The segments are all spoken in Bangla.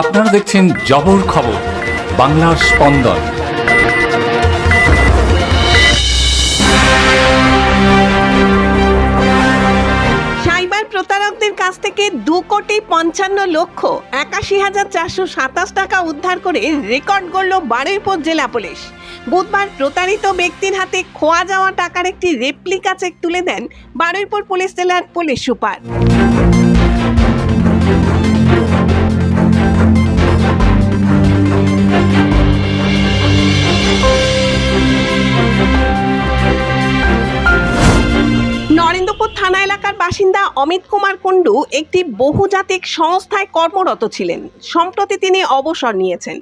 আপনারা দেখছেন জবর খবর, বাংলার স্পন্দন। সাইবার প্রতারকদের কাছ থেকে দু কোটি পঞ্চান্ন লক্ষ একাশি হাজার চারশো সাতাশ টাকা উদ্ধার করে রেকর্ড গড়ল বারুইপুর জেলা পুলিশ। বুধবার প্রতারিত ব্যক্তির হাতে খোয়া যাওয়া টাকার একটি রেপ্লিকা চেক তুলে দেন বারুইপুর পুলিশ জেলার পুলিশ সুপার। বাসিন্দা অমিত কুমার কুণ্ডু একটি বহুজাতিক সংস্থায় কর্মরত ছিলেন। সম্প্রতি তিনি অবসর নিয়েছেন।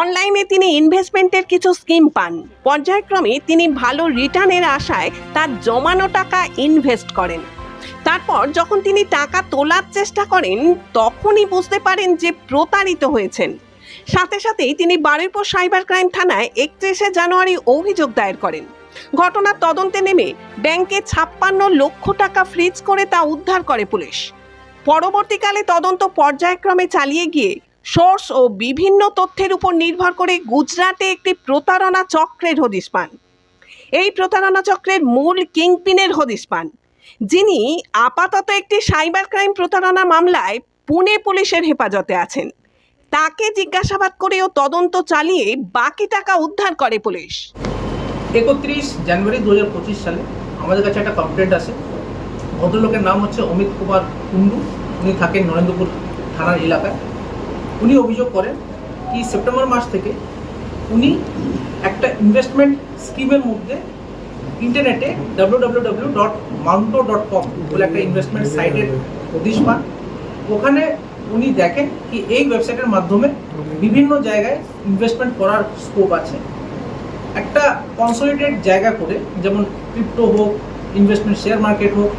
অনলাইনে তিনি ইনভেস্টমেন্টের কিছু স্কিম পান। পর্যায়ক্রমে তিনি ভালো রিটার্নের আশায় তার জমানো টাকা ইনভেস্ট করেন। তারপর যখন তিনি টাকা তোলার চেষ্টা করেন, তখনই বুঝতে পারেন যে প্রতারিত হয়েছেন। সাথে সাথেই তিনি বারুইপুর সাইবার ক্রাইম থানায় একত্রিশে জানুয়ারি অভিযোগ দায়ের করেন। ঘটনার তদন্তে নেমে ব্যাংকে ছাপ্পান্ন লক্ষ টাকা ফ্রিজ করে তা উদ্ধার করে পুলিশ। পরবর্তীকালে তদন্ত পর্যায়ক্রমে চালিয়ে গিয়ে সোর্স ও বিভিন্ন তথ্যের উপর নির্ভর করে গুজরাটে একটি প্রতারণা চক্রের হদিস পান। এই প্রতারণা চক্রের মূল কিংপিনের হদিস পান, যিনি আপাতত একটি সাইবার ক্রাইম প্রতারণা মামলায় পুনে পুলিশের হেফাজতে আছেন। তাকে জিজ্ঞাসাবাদ করেও তদন্ত চালিয়ে বাকি টাকা উদ্ধার করে পুলিশ। একত্রিশ জানুয়ারি দু হাজার পঁচিশ সালে আমাদের কাছে একটা কমপ্লেন্ট আসে। ভদ্রলোকের নাম হচ্ছে অমিত কুমার কুন্ডু উনি থাকেন নরেন্দ্রপুর থানার এলাকায়। উনি অভিযোগ করেন কি সেপ্টেম্বর মাস থেকে উনি একটা ইনভেস্টমেন্ট স্কিমের মধ্যে ইন্টারনেটে W W dot dot com বলে একটা ইনভেস্টমেন্ট সাইটের হদিশ পান ওখানে উনি দেখেন কি এই ওয়েবসাইটের মাধ্যমে বিভিন্ন জায়গায় ইনভেস্টমেন্ট করার স্কোপ আছে। একটা কনসলিডেট জায়গা করে, যেমন ক্রিপ্টো হোক ইনভেস্টমেন্ট শেয়ার মার্কেট হোক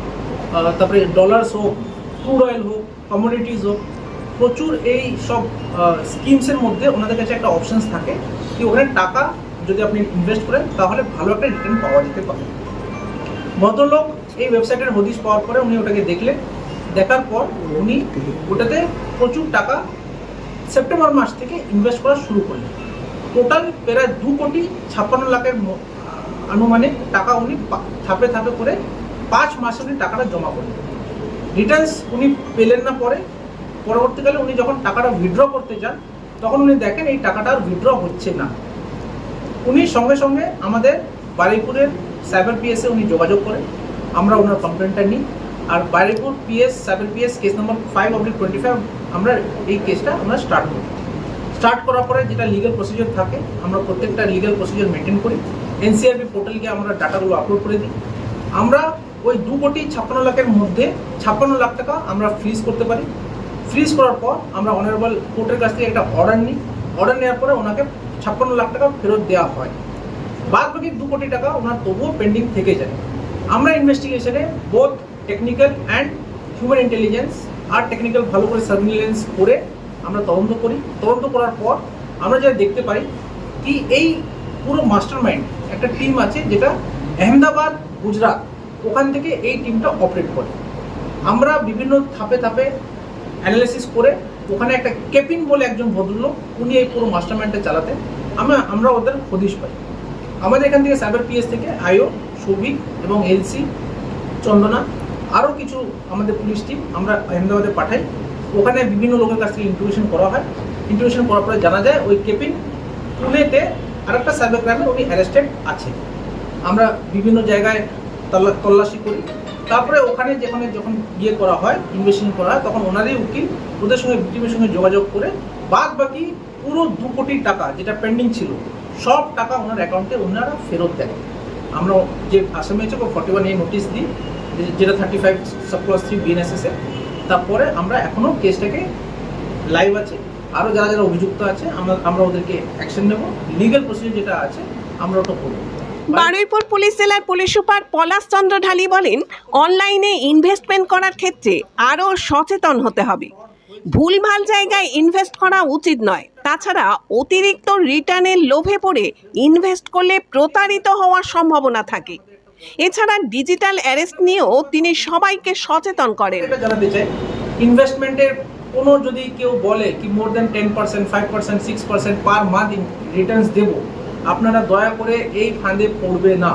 তারপরে ডলার্স হোক ক্রুড অয়েল হোক কমোডিটিস হোক, প্রচুর এই সব স্কিমসের মধ্যে ওনাদের কাছে একটা অপশনস থাকে কি ওখানে টাকা যদি আপনি ইনভেস্ট করেন, তাহলে ভালো একটা রিটার্ন পাওয়া যেতে পারে। ভদ্রলোক এই ওয়েবসাইটের হদিশ পাওয়ার পরে উনি ওটাকে দেখলেন, দেখার পর উনি ওটাতে প্রচুর টাকা সেপ্টেম্বর মাস থেকে ইনভেস্ট করা শুরু করলেন। টোটাল প্রায় দু কোটি ছাপ্পান্ন লাখের আনুমানিক টাকা উনি পা- ধাপে ধাপে করে পাঁচ মাসে উনি টাকাটা জমা করলেন। রিটার্নস উনি পেলেন না পরে। পরবর্তীকালে উনি যখন টাকাটা উইথড্র করতে যান, তখন উনি দেখেন এই টাকাটা আর উইথড্র হচ্ছে না। উনি সঙ্গে সঙ্গে আমাদের বারুইপুরের সাইবার পিএসে উনি যোগাযোগ করেন। আমরা ওনার কমপ্লেনটা নিই। আর Baruipur PS cyber PS case number five oblique twenty five আমরা এই কেসটা আমরা স্টার্ট করি। স্টার্ট করার পরে যেটা লিগ্যাল প্রসিজার থাকে, আমরা প্রত্যেকটা লিগ্যাল প্রসিজার মেনটেন করি। এনসিআরবি পোর্টালকে আমরা ডাটাগুলো আপলোড করে দিই। আমরা ওই দু কোটি ছাপ্পান্ন লাখের মধ্যে ছাপ্পান্ন লাখ টাকা আমরা ফ্রিজ করতে পারি। ফ্রিজ করার পর আমরা অনারেবল কোর্টের কাছ থেকে একটা অর্ডার নিই। অর্ডার নেওয়ার পরে ওনাকে ছাপ্পান্ন লাখ টাকা ফেরত দেওয়া হয়। বাদ বাকি দু কোটি টাকা ওনার তবুও পেন্ডিং থেকে যায়। আমরা ইনভেস্টিগেশনে both technical and human intelligence R technical ভালো করে সার্ভিলেন্স করে আমরা তদন্ত করি। তদন্ত করার পর আমরা যা দেখতে পাই কি এই পুরো মাস্টার মাইন্ড একটা টিম আছে যেটা আহমেদাবাদ, গুজরাট, ওখান থেকে এই টিমটা অপারেট করে। আমরা বিভিন্ন ধাপে ধাপে অ্যানালিসিস করে ওখানে একটা কেপিন বলে একজন ভদ্রলোক উনি এই পুরো মাস্টার মাইন্ডটা চালাতেন। আমরা আমরা ওদের হদিশ পাই। আমাদের এখান থেকে সাইবার পিএস থেকে আয়ো সৌভিক এবং এলসি, চন্দনা, আরও কিছু আমাদের পুলিশ টিম আমরা আহমেদাবাদে পাঠাই। ওখানে বিভিন্ন লোকের কাছ থেকে ইন্ট্রোগেশন করা হয়। ইন্ট্রোগেশন করার পরে জানা যায় ওই কেপিন পুনেতে আরেকটা সাইবার ক্রাইমে উনি অ্যারেস্টেড আছে আমরা বিভিন্ন জায়গায় তল্লাশি করি। তারপরে ওখানে যেখানে যখন বিয়ে করা হয় ইনভেস্টিগেশন করা হয়, তখন ওনারই উকিল ওদের সঙ্গে ভিক্টিমের সঙ্গে যোগাযোগ করে বাদ বাকি পুরো দু কোটি টাকা যেটা পেন্ডিং ছিল, সব টাকা ওনার অ্যাকাউন্টে ওনারা ফেরত দেন। আমরা যে আসামি আছে ফর্টি ওয়ান এ নোটিশ দিই যেটা thirty five subclass three BNSS তারপরে আমরা এখনও কেসটাকে লাইভ আছে। আরও যারা যারা অভিযুক্ত আছে, আমরা আমরা ওদেরকে অ্যাকশন নেব। লিগাল প্রসিডিউর যেটা আছে, আমরা ওটা করব। বারুইপুর পুলিশ জেলার পুলিশ সুপার পলাশ চন্দ্র ঢালি বলেন অনলাইনে ইনভেস্টমেন্ট করার ক্ষেত্রে আরও সচেতন হতে হবে। ভুলভাল জায়গায় ইনভেস্ট করা উচিত নয়। তাছাড়া অতিরিক্ত রিটার্নের লোভে পড়ে ইনভেস্ট করলে প্রতারিত হওয়ার সম্ভাবনা থাকে। এছাড়া ডিজিটাল অ্যারেস্ট নিয়েও তিনি সবাইকে সচেতন করেন। ইনভেস্টমেন্টের কোনো যদি কেউ বলে কি more than ten percent five percent six percent per month returns দেবো, আপনারা দয়া করে এই ফাঁদে পড়বে না।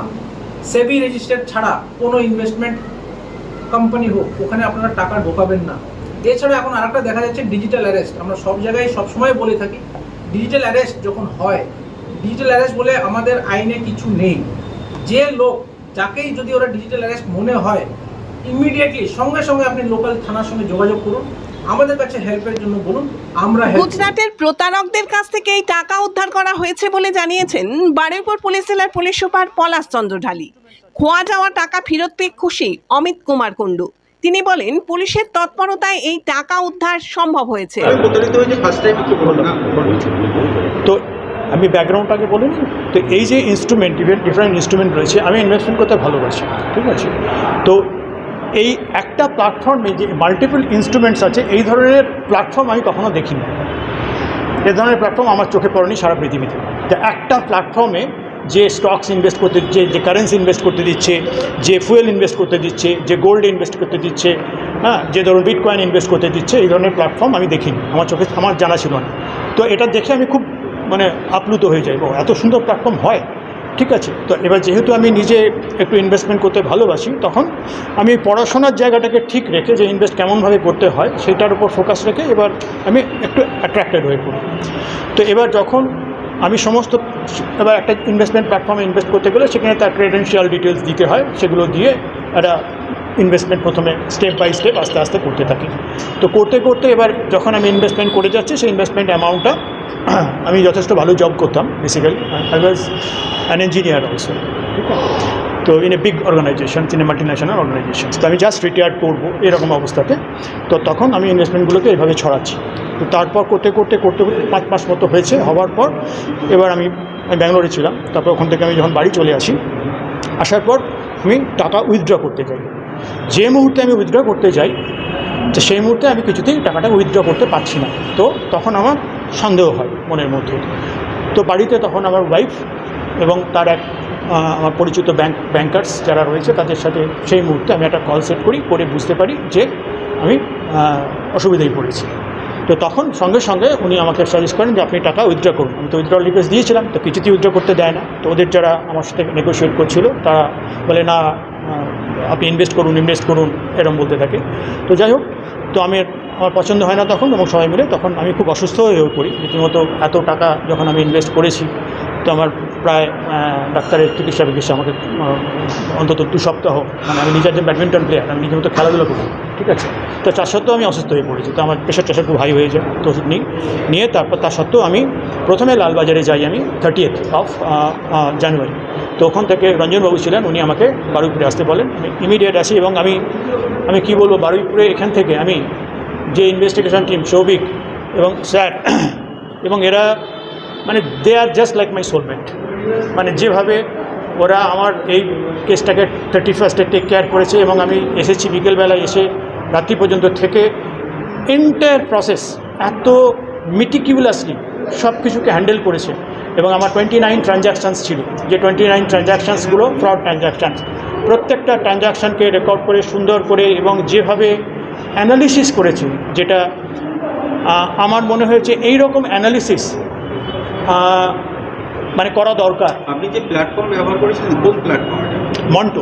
সেবি রেজিস্টার ছাড়া কোনো ইনভেস্টমেন্ট কোম্পানি হোক, ওখানে আপনারা টাকা ঢোকাবেন না। এছাড়া এখন আরেকটা দেখা যাচ্ছে ডিজিটাল অ্যারেস্ট আমরা সব জায়গায় সবসময় বলে থাকি ডিজিটাল অ্যারেস্ট যখন হয় ডিজিটাল অ্যারেস্ট বলে আমাদের আইনে কিছু নেই। যে লোক যাকেই যদি ওরা ডিজিটাল অ্যারেস্ট মনে হয় ইমিডিয়েটলি সঙ্গে সঙ্গে আপনি লোকাল থানার সঙ্গে যোগাযোগ করুন। আমাদের কাছে হেল্পের জন্য বলুন আমরা গুজরাটের প্রতারকদের কাছ থেকে এই টাকা উদ্ধার করা হয়েছে বলে জানিয়েছেন বারুইপুর পুলিশ জেলার পুলিশ সুপার পলাশ চন্দ্র ঢালি। খোয়া যাওয়া টাকা ফেরত পেয়ে খুশি অমিত কুমার কুণ্ডু। তিনি বলেন পুলিশের তৎপরতায় এই টাকা উদ্ধার সম্ভব হয়েছে। আমি প্রতারিত হয়েছে ফার্স্ট টাইম একটু বলুন না। তো আমি ব্যাকগ্রাউন্ডটাকে বলে তো এই যে ইনস্ট্রুমেন্ট ডিফারেন্ট ইনস্ট্রুমেন্ট রয়েছে, আমি ইনভেস্টমেন্ট করতে ভালোবাসি, ঠিক আছে? তো এই একটা প্ল্যাটফর্মে যে মাল্টিপল ইনস্ট্রুমেন্টস আছে, এই ধরনের প্ল্যাটফর্ম আমি কখনো দেখিনি। এ ধরনের প্ল্যাটফর্ম আমার চোখে পড়েনি সারা পৃথিবীতে। তো একটা প্ল্যাটফর্মে যে স্টকস ইনভেস্ট করতে দিচ্ছে, যে কারেন্সি ইনভেস্ট করতে দিচ্ছে, যে ফুয়েল ইনভেস্ট করতে দিচ্ছে, যে গোল্ড ইনভেস্ট করতে দিচ্ছে হ্যাঁ যে ধরুন বিটকয়েন ইনভেস্ট করতে দিচ্ছে, এই ধরনের প্ল্যাটফর্ম আমি দেখিনি। আমার চোখে, আমার জানা ছিল না। তো এটা দেখে আমি খুব মানে আপ্লুত হয়ে যাই ও এত সুন্দর প্ল্যাটফর্ম হয়, ঠিক আছে? তো এবার যেহেতু আমি নিজে একটু ইনভেস্টমেন্ট করতে ভালোবাসি, তখন আমি পড়াশোনার জায়গাটাকে ঠিক রেখে যে ইনভেস্ট কেমনভাবে করতে হয়, সেটার উপর ফোকাস রেখে এবার আমি একটু অ্যাট্রাক্টেড হয়ে পড়ি। তো এবার যখন আমি সমস্ত, এবার একটা ইনভেস্টমেন্ট প্ল্যাটফর্মে ইনভেস্ট করতে গেলে সেখানে তার ক্রেডেন্সিয়াল ডিটেলস দিতে হয়, সেগুলো দিয়ে একটা ইনভেস্টমেন্ট প্রথমে স্টেপ বাই স্টেপ আস্তে আস্তে করতে থাকি। তো করতে করতে এবার যখন আমি ইনভেস্টমেন্ট করে যাচ্ছি, সেই ইনভেস্টমেন্ট অ্যামাউন্টটা আমি যথেষ্ট ভালো জব করতাম basically I was an engineer also ঠিক আছে? তো in a big organisation in a multinational organisation তো আমি জাস্ট রিটায়ার্ড করব এরকম অবস্থাতে। তো তখন আমি ইনভেস্টমেন্টগুলোকে এইভাবে ছড়াচ্ছি। তো তারপর করতে করতে করতে করতে পাঁচ মাস মতো হয়েছে, হওয়ার পর এবার আমি আমি ব্যাঙ্গালোরে ছিলাম। তারপর ওখান থেকে আমি যখন বাড়ি চলে আসি, আসার পর আমি টাকা উইথড্র করতে যাই। যে মুহূর্তে আমি উইথড্র করতে যাই, তো সেই মুহূর্তে আমি কিছুতেই টাকাটা উইথড্র করতে পারছি না। তো তখন আমার সন্দেহ হয় মনের মধ্যে। তো বাড়িতে তখন আমার ওয়াইফ এবং তার এক আমার পরিচিত ব্যাংক ব্যাংকার্স যারা রয়েছে তাদের সাথে সেই মুহূর্তে আমি একটা কল সেট করি, করে বুঝতে পারি যে আমি অসুবিধায় পড়েছি। তো তখন সঙ্গে সঙ্গে উনি আমাকে সাজেস্ট করেন যে আপনি টাকা উইথড্র করুন। আমি তো উইথড্র রিকোয়েস্ট দিয়েছিলাম, তো কিছুতেই উইথড্র করতে দেয় না। তো ওদের যারা আমার সাথে নেগোশিয়েট করছিল, তারা বলে, না আপনি ইনভেস্ট করুন ইনভেস্ট করুন, এরম বলতে থাকে। তো যাই হোক, তো আমি আমার পছন্দ হয় না তখন এবং সবাই মিলে তখন আমি খুব অসুস্থ হয়ে পড়ি। রীতিমতো এত টাকা যখন আমি ইনভেস্ট করেছি তো আমার প্রায় ডাক্তারের চিকিৎসা বিকিৎসা আমাকে অন্তত দু সপ্তাহ মানে আমি নিজের ব্যাডমিন্টন প্লেয়ার আমি নিজের মতো খেলাধুলো করি, ঠিক আছে? তো তার সত্ত্বেও আমি অসুস্থ হয়ে পড়েছি, তো আমার প্রেশার টেশার খুব হাই হয়ে যায়, তো ওষুধ নিই, নিয়ে তারপর তার সত্ত্বেও আমি প্রথমে লালবাজারে যাই আমি থার্টিয়েথ অফ জানুয়ারি তো ওখান থেকে রঞ্জনবাবু ছিলেন, উনি আমাকে বারুইপুরে আসতে বলেন ইমিডিয়েট আসি এবং আমি আমি কি বলব, বারুইপুরে এখান থেকে আমি যে ইনভেস্টিগেশন টিম সৌভিক এবং স্যার, এবং এরা মানে they are just like my soulmate মানে যেভাবে ওরা আমার এই কেসটাকে থার্টি ফার্স্টে টেক কেয়ার করেছে এবং আমি এসেছি বিকেলবেলায় এসে রাত্রি পর্যন্ত থেকে এন্টায়ার প্রসেস এত মিটিকিউলাসলি সব কিছুকে হ্যান্ডেল করেছে এবং আমার টোয়েন্টি নাইন ট্রানজ্যাকশানস ছিল। যে টোয়েন্টি নাইন ট্রানজ্যাকশানসগুলো ফ্রড ট্রানজ্যাকশানস প্রত্যেকটা ট্রানজ্যাকশানকে রেকর্ড করে, সুন্দর করে এবং যেভাবে অ্যানালিসিস করেছে, যেটা আমার মনে হয়েছে এই রকম অ্যানালিসিস মানে করা দরকার। আপনি যে প্ল্যাটফর্ম ব্যবহার করেছেন কোন প্ল্যাটফর্ম এটা মন্টো